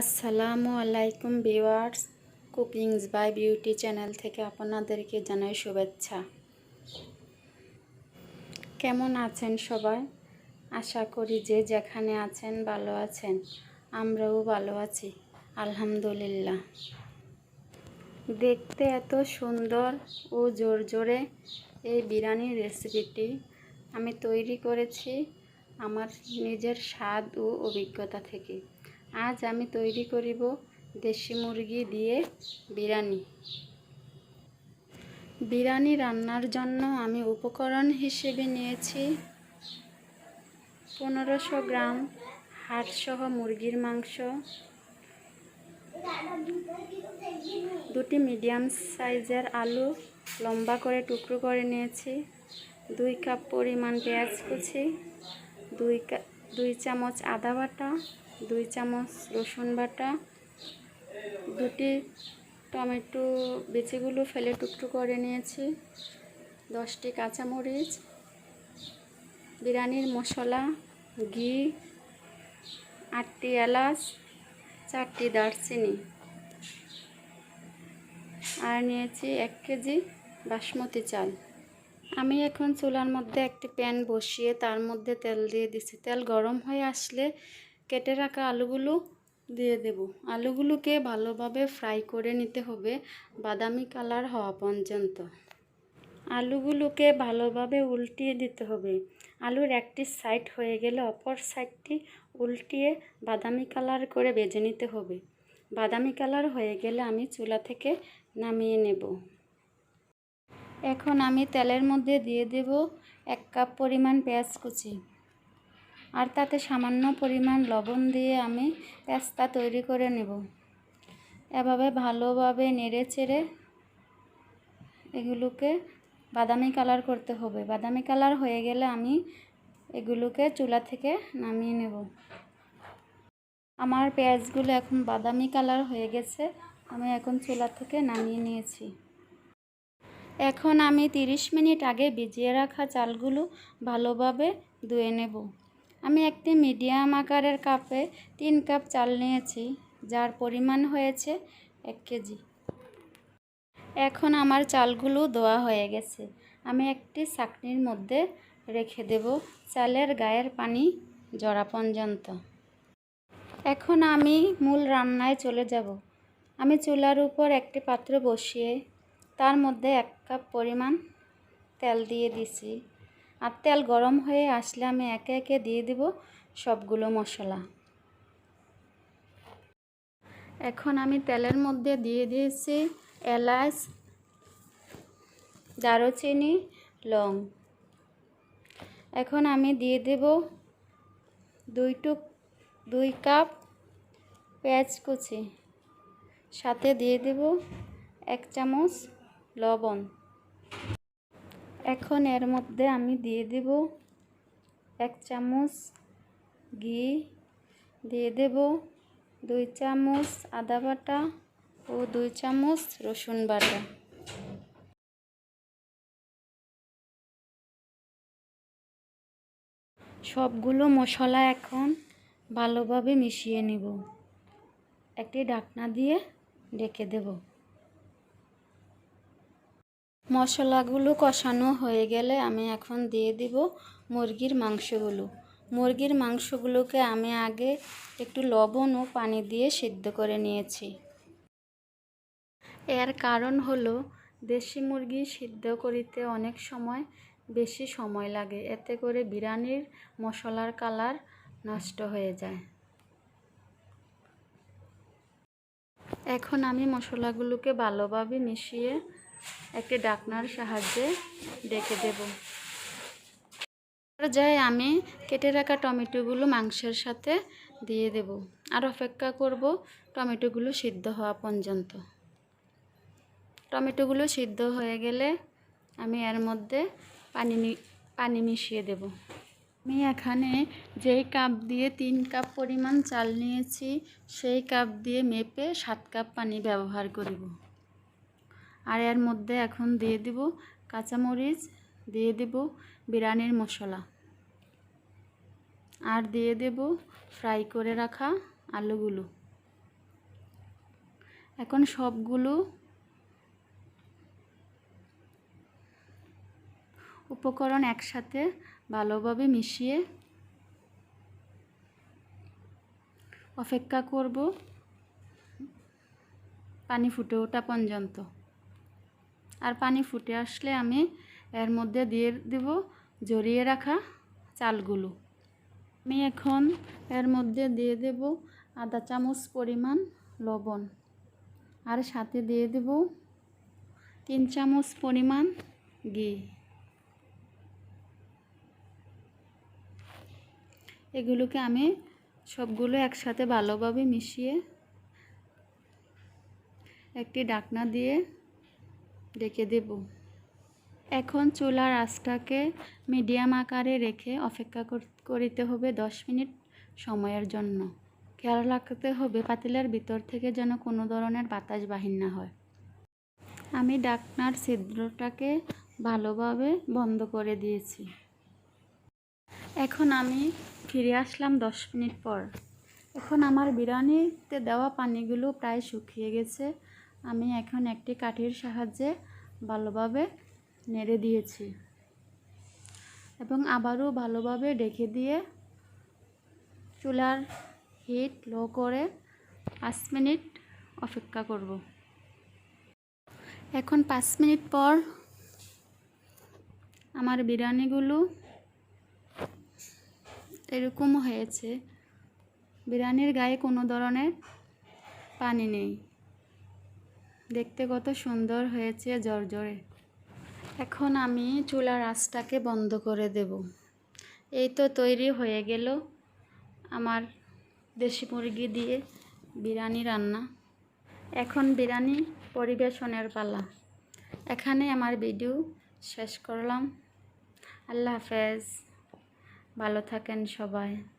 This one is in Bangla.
আসসালামু আলাইকুম viewers, cookings by beauty channel থেকে আপনাদেরকে জানাই শুভেচ্ছা। কেমন আছেন সবাই? আশা করি যে যেখানে আছেন ভালো আছেন, আমরাও ভালো আছি, আলহামদুলিল্লাহ। দেখতে এত সুন্দর ও জোর জোরে এই বিরিয়ানির রেসিপিটি আমি তৈরি করেছি আমার নিজের স্বাদ ও অভিজ্ঞতা থেকে। আজ আমি তৈরি করিব দেশি মুরগি দিয়ে বিরিয়ানি। বিরিয়ানি রান্নার জন্য আমি উপকরণ হিসেবে নিয়েছি পনেরোশো গ্রাম হাড়সহ মুরগির মাংস, দুটি মিডিয়াম সাইজের আলু লম্বা করে টুকরো করে নিয়েছি, দুই কাপ পরিমাণ পেঁয়াজ কুচি, দুই দুই চামচ আদা বাটা দুই চামচ রসুন বাটা, দুটি টমেটো বেচিগুলো ফেলে টুকটু করে নিয়েছি, দশটি কাঁচামরিচ, বিরিয়ানির মশলা, ঘি, আটটি এলাচ, চারটি দারচিনি। আর নিয়েছি এক কেজি বাসমতি চাল। আমি এখন চুলার মধ্যে একটি প্যান বসিয়ে তার মধ্যে তেল দিয়ে দিছি। তেল গরম হয়ে আসলে কেটে রাখা আলুগুলো দিয়ে দেব। আলুগুলোকে ভালোভাবে ফ্রাই করে নিতে হবে বাদামি কালার হওয়া পর্যন্ত। আলুগুলোকে ভালোভাবে উল্টিয়ে দিতে হবে। আলুর একটি সাইড হয়ে গেলে অপর সাইডটি উল্টিয়ে বাদামি কালার করে বেজে নিতে হবে। বাদামি কালার হয়ে গেলে আমি চুলা থেকে নামিয়ে নেব। এখন আমি তেলের মধ্যে দিয়ে দেব এক কাপ পরিমাণ পেঁয়াজ কুচি। আর তাতে সামান্য পরিমাণ লবণ দিয়ে আমি পেস্তা তৈরি করে নেব। এভাবে ভালোভাবে নেড়ে চেড়ে এগুলোকে বাদামি কালার করতে হবে। বাদামি কালার হয়ে গেলে আমি এগুলোকে চুলা থেকে নামিয়ে নেব। আমার পেঁয়াজগুলো এখন বাদামি কালার হয়ে গেছে, আমি এখন চুলা থেকে নামিয়ে নিয়েছি। এখন আমি 30 মিনিট আগে ভিজিয়ে রাখা চালগুলো ভালোভাবে ধুয়ে নেব। আমি একটি মিডিয়াম আকারের কাপে তিন কাপ চাল নিয়েছি, যার পরিমাণ হয়েছে এক কেজি। এখন আমার চালগুলো ধোয়া হয়ে গেছে। আমি একটি চাকনির মধ্যে রেখে দেব চালের গায়ের পানি জড়া পর্যন্ত। এখন আমি মূল রান্নায় চলে যাব। আমি চুলার উপর একটি পাত্র বসিয়ে তার মধ্যে এক কাপ পরিমাণ তেল দিয়ে দিছি। আর তেল গরম হয়ে আসলে আমি একে একে দিয়ে দেব সবগুলো মশলা। এখন আমি তেলের মধ্যে দিয়ে দিয়েছি এলাচ, দারুচিনি, লং। এখন আমি দিয়ে দেব দুই টুক, দুই কাপ পেঁয়াজ কুচি। সাথে দিয়ে দেব এক চামচ লবণ। এখন এর মধ্যে আমি দিয়ে দেব এক চামচ ঘি, দিয়ে দেব দুই চামচ আদা বাটা ও দুই চামচ রসুন বাটা। সবগুলো মশলা এখন ভালোভাবে মিশিয়ে নেব। একটি ঢাকনা দিয়ে ডেকে দেব। মশলাগুলো কষানো হয়ে গেলে আমি এখন দিয়ে দিব মুরগির মাংসগুলো। মুরগির মাংসগুলোকে আমি আগে একটু লবণ ও পানি দিয়ে সিদ্ধ করে নিয়েছি। এর কারণ হলো দেশি মুরগি সিদ্ধ করিতে অনেক সময় বেশি সময় লাগে, এতে করে বিরিয়ানির মশলার কালার নষ্ট হয়ে যায়। এখন আমি মশলাগুলোকে ভালোভাবে মিশিয়ে একটি ডাকনার সাহায্যে ডেকে দেব। পর্যায়ে আমি কেটে রাখা টমেটোগুলো মাংসের সাথে দিয়ে দেব। আর অপেক্ষা করব টমেটোগুলো সিদ্ধ হওয়া পর্যন্ত। টমেটোগুলো সিদ্ধ হয়ে গেলে আমি এর মধ্যে পানি পানি মিশিয়ে দেব। আমি এখানে যেই কাপ দিয়ে তিন কাপ পরিমাণ চাল নিয়েছি, সেই কাপ দিয়ে মেপে সাত কাপ পানি ব্যবহার করব। আর এর মধ্যে এখন দিয়ে দেব কাঁচামরিচ, দিয়ে দেব বিরিয়ানির মশলা। আর দিয়ে দেব ফ্রাই করে রাখা আলুগুলো। এখন সবগুলো উপকরণ একসাথে ভালোভাবে মিশিয়ে অপেক্ষা করব পানি ফুটে ওঠা পর্যন্ত। আর পানি ফুটে আসলে আমি এর মধ্যে দিয়ে দেব জড়িয়ে রাখা চালগুলো। আমি এখন এর মধ্যে দিয়ে দেব আধা চামচ পরিমাণ লবণ আর সাথে দিয়ে দেব তিন চামচ পরিমাণ ঘি। এগুলোকে আমি সবগুলো একসাথে ভালোভাবে মিশিয়ে একটি ডাকনা দিয়ে ডেকে দেব। এখন চুলার আঁচটাকে মিডিয়াম আকারে রেখে অপেক্ষা করিতে হবে দশ মিনিট সময়ের জন্য। খেয়াল রাখতে হবে পাতিলের ভিতর থেকে যেন কোনো ধরনের বাতাস বাহির না হয়। আমি ডাকনার ছিদ্রটাকে ভালোভাবে বন্ধ করে দিয়েছি। এখন আমি ফিরে আসলাম দশ মিনিট পর। এখন আমার বিরিয়ানিতে দেওয়া পানিগুলো প্রায় শুকিয়ে গেছে। আমি এখন একটি কাঠির সাহায্যে ভালোভাবে নেড়ে দিয়েছি এবং আবারও ভালোভাবে ডেকে দিয়ে চুলার হিট লো করে পাঁচ মিনিট অপেক্ষা করব। এখন পাঁচ মিনিট পর আমার বিরিয়ানিগুলো এরকম হয়েছে। বিরিয়ানির গায়ে কোনো ধরনের পানি নেই। দেখতে কত সুন্দর হয়েছে জর্জরে। এখন আমি চুলার আঁচটাকে বন্ধ করে দেব। এই তো তৈরি হয়ে গেল আমার দেশি মুরগি দিয়ে বিরিয়ানি রান্না। এখন বিরিয়ানি পরিবেশনের পালা। এখানে আমার ভিডিও শেষ করলাম। আল্লাহ হাফেজ। ভালো থাকেন সবাই।